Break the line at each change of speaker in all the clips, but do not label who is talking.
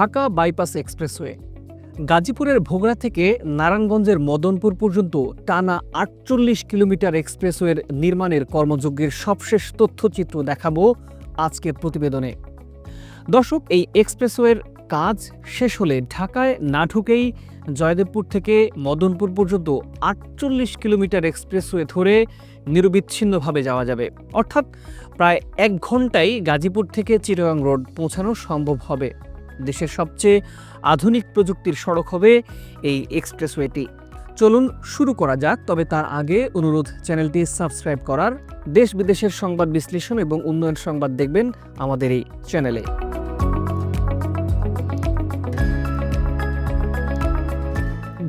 Dhaka bypass expressway. গাজীপুরের ভোগড়া থেকে নারায়ণগঞ্জের মদনপুর পর্যন্ত টানা আটচল্লিশ কিলোমিটার এক্সপ্রেসওয়ের নির্মাণের কর্মযজ্ঞের সবশেষ তথ্যচিত্র দেখাবো আজকের প্রতিবেদনে। দর্শক, এই এক্সপ্রেসওয়ের কাজ শেষ হলে ঢাকায় না ঢুকেই জয়দেবপুর থেকে মদনপুর পর্যন্ত আটচল্লিশ কিলোমিটার এক্সপ্রেসওয়ে ধরে নিরবিচ্ছিন্নভাবে যাওয়া যাবে। অর্থাৎ প্রায় এক ঘন্টায় গাজীপুর থেকে চিটাগাং রোড পৌঁছানো সম্ভব হবে। দেশের সবচেয়ে আধুনিক প্রযুক্তির সড়ক হবে এই এক্সপ্রেসওয়েটি। চলুন শুরু করা যাক, তবে তার আগে অনুরোধ, চ্যানেলটি সাবস্ক্রাইব করার। দেশ বিদেশের সংবাদ বিশ্লেষণ এবং উন্নয়ন সংবাদ দেখবেন আমাদের এই চ্যানেলে।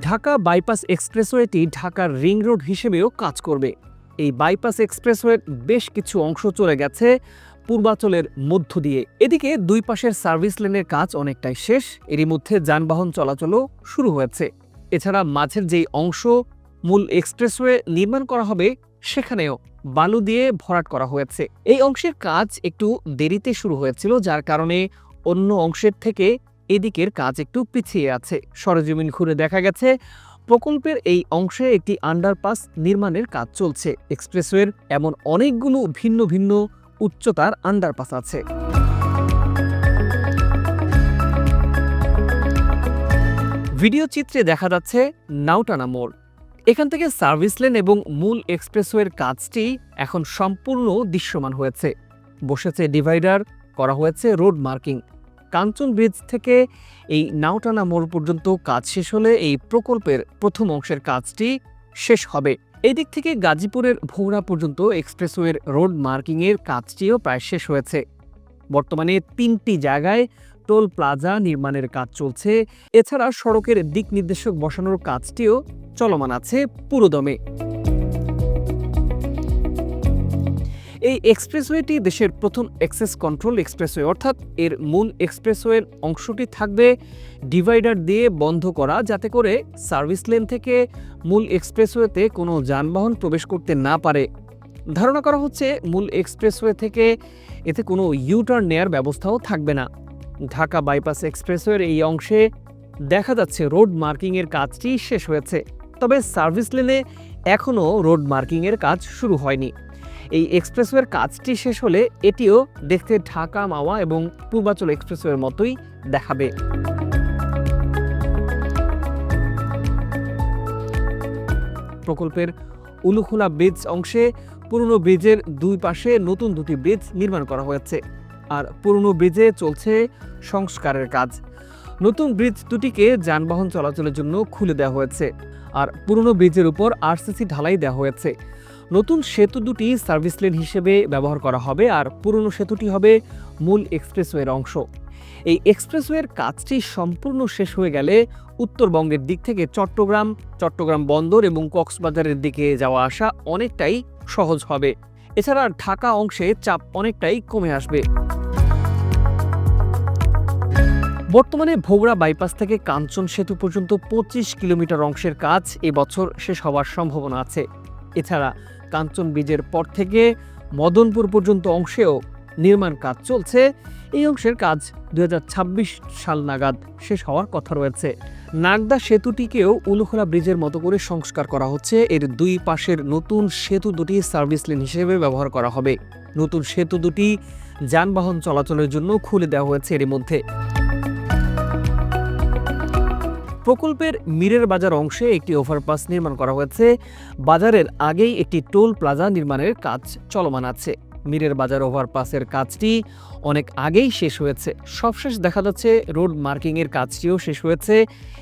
ঢাকা বাইপাস এক্সপ্রেসওয়েটি ঢাকার রিং রোড হিসেবেও কাজ করবে। এই বাইপাস এক্সপ্রেসওয়ের বেশ কিছু অংশ চলে গেছে পূর্বাচলের মধ্য দিয়ে। এদিকে দুই পাশের সার্ভিস লেনের কাজ অনেকটাই শেষ, এরই মধ্যে যানবাহন চলাচলও শুরু হয়েছে। এছাড়া মাঝের যেই অংশ মূল এক্সপ্রেসওয়ে নির্মাণ করা হবে, সেখানেও বালু দিয়ে ভরাট করা হয়েছে। এই অংশের কাজ একটু দেরিতে শুরু হয়েছিল, যার কারণে অন্য অংশের থেকে এদিকের কাজ একটু পিছিয়ে আছে। সরজমিন ঘুরে দেখা গেছে, প্রকল্পের এই অংশে একটি আন্ডারপাস নির্মাণের কাজ চলছে। এক্সপ্রেসওয়ের এমন অনেকগুলো ভিন্ন ভিন্ন উচ্চতার আন্ডারপাস আছে। ভিডিও চিত্রে দেখা যাচ্ছে নাউটানা মোড়। এখান থেকে সার্ভিস লেন এবং মূল এক্সপ্রেসওয়ের কাজটি এখন সম্পূর্ণ দৃশ্যমান হয়েছে। বসেছে ডিভাইডার, করা হয়েছে রোড মার্কিং। কাঞ্চন ব্রিজ থেকে এই নাওটানা মোড় পর্যন্ত কাজ শেষ হলে এই প্রকল্পের প্রথম অংশের কাজটি শেষ হবে। এই দিক থেকে গাজীপুরের ভৌরা পর্যন্ত এক্সপ্রেসওয়ের রোড মার্কিংয়ের কাজটিও প্রায় শেষ হয়েছে। বর্তমানে তিনটি জায়গায় টোল প্লাজা নির্মাণের কাজ চলছে। এছাড়া সড়কের দিক নির্দেশক বসানোর কাজটিও চলমান আছে পুরোদমে। এই এক্সপ্রেসওয়েটি দেশের প্রথম অ্যাক্সেস কন্ট্রোল এক্সপ্রেসওয়ে, অর্থাৎ এর মূল এক্সপ্রেসওয়ের অংশটি থাকবে ডিভাইডার দিয়ে বন্ধ করা, যাতে করে সার্ভিস লেন থেকে মূল এক্সপ্রেসওয়েতে কোনো যানবাহন প্রবেশ করতে না পারে। ধারণা করা হচ্ছে মূল এক্সপ্রেসওয়ে থেকে এতে কোনো ইউটার্ন নেয়ার ব্যবস্থাও থাকবে না। ঢাকা বাইপাস এক্সপ্রেসওয়ের এই অংশে দেখা যাচ্ছে রোড মার্কিংয়ের কাজটি শেষ হয়েছে। তবে সার্ভিস লেনে এখনও রোড মার্কিংয়ের কাজ শুরু হয়নি। এই এক্সপ্রেসওয়ের কাজটি শেষ হলে এটিও দেখতে ঢাকা, মাওয়া এবং পূর্বাচল এক্সপ্রেসওয়ের মতোই দেখাবে। প্রকল্পের উলুখোলা ব্রিজ অংশে পুরনো ব্রিজের দুই পাশে নতুন দুটি ব্রিজ নির্মাণ করা হয়েছে। আর পুরনো ব্রিজে চলছে সংস্কারের কাজ। নতুন ব্রিজ দুটিকে যানবাহন চলাচলের জন্য খুলে দেওয়া হয়েছে আর পুরনো ব্রিজের উপর আরসিসি ঢালাই দেওয়া হয়েছে। নতুন সেতু দুটি সার্ভিস লেন হিসেবে ব্যবহার করা হবে আর পুরনো সেতুটি হবে মূল এক্সপ্রেসওয়ের অংশ। এই এক্সপ্রেসওয়ের কাজটি সম্পূর্ণ শেষ হয়ে গেলে উত্তরবঙ্গের দিক থেকে চট্টগ্রাম চট্টগ্রাম বন্দর এবং কক্সবাজারের দিকে যাওয়া আসা অনেকটাই সহজ হবে। এছাড়া ঢাকা অংশে চাপ অনেকটাই কমে আসবে। বর্তমানে ভোগড়া বাইপাস থেকে কাঞ্চন সেতু পর্যন্ত পঁচিশ কিলোমিটার অংশের কাজ এবছর শেষ হওয়ার সম্ভাবনা আছে। এছাড়া কাঞ্চন ব্রিজের পর থেকে মদনপুর পর্যন্ত অংশেও নির্মাণ কাজ চলছে। এই অংশের কাজ দু হাজার ছাব্বিশ সাল নাগাদ শেষ হওয়ার কথা রয়েছে। নাগদা সেতুটিকেও উলুখোলা ব্রিজের মতো করে সংস্কার করা হচ্ছে। এর দুই পাশের নতুন সেতু দুটি সার্ভিস লেন হিসেবে ব্যবহার করা হবে। নতুন সেতু দুটি যানবাহন চলাচলের জন্য খুলে দেওয়া হয়েছে এর মধ্যে। প্রকল্পের মিরের বাজার অংশে একটি ওভারপাস নির্মাণ করা হয়েছে। বাজারের আগেই একটি টোল প্লাজা নির্মাণের কাজ চলমান আছে। মিরের বাজার ওভারপাসের কাজটি অনেক আগেই শেষ হয়েছে। সবশেষ দেখা যাচ্ছে রোড মার্কিংয়ের কাজটিও শেষ হয়েছে।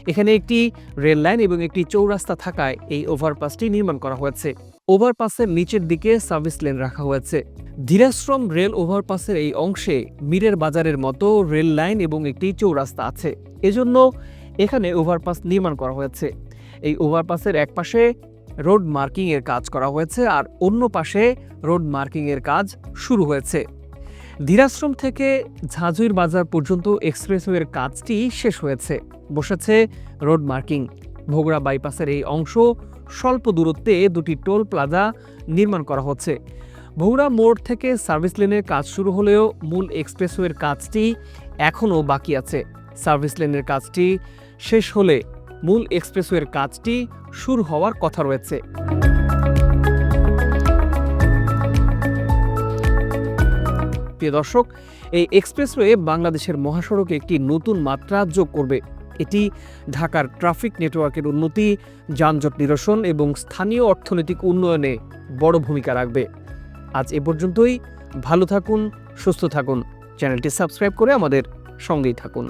এখানে একটি রেল লাইন এবং একটি চৌরাস্তা থাকায় এই ওভারপাসটি নির্মাণ করা হয়েছে। ওভারপাসের নিচের দিকে সার্ভিস লেন রাখা হয়েছে। ধীরাশ্রম রেল ওভারপাসের এই অংশে মিরের বাজারের মতো রেল লাইন এবং একটি চৌরাস্তা আছে। এজন্য এখানে ওভারপাস নির্মাণ করা হয়েছে। এই ওভারপাসের এক পাশে রোড মার্কিং এর কাজ করা হয়েছে আর অন্য পাশে রোড মার্কিং এর কাজ শুরু হয়েছে। ধীরাশ্রম থেকে ঝাঁঝুইর বাজার পর্যন্ত এক্সপ্রেসওয়ের কাজটি শেষ হয়েছে। বসেছে রোড মার্কিং। ভোগড়া বাইপাসের এই অংশ স্বল্প দূরত্বে দুটি টোল প্লাজা নির্মাণ করা হচ্ছে। ভোগড়া মোড় থেকে সার্ভিস লেনের কাজ শুরু হলেও মূল এক্সপ্রেসওয়ের কাজটি এখনও বাকি আছে। সার্ভিস লেনের কাজটি শেষ হলে মূল এক্সপ্রেসওয়ের কাজটি শুরু হওয়ার কথা রয়েছে। প্রিয় দর্শক, এই এক্সপ্রেসওয়ে বাংলাদেশের মহাসড়কে একটি নতুন মাত্রা যোগ করবে। এটি ঢাকার ট্রাফিক নেটওয়ার্কের উন্নতি, যানজট নিরসন এবং স্থানীয় অর্থনৈতিক উন্নয়নে বড় ভূমিকা রাখবে। আজ এ পর্যন্তই। ভালো থাকুন, সুস্থ থাকুন। চ্যানেলটি সাবস্ক্রাইব করে আমাদের সঙ্গেই থাকুন।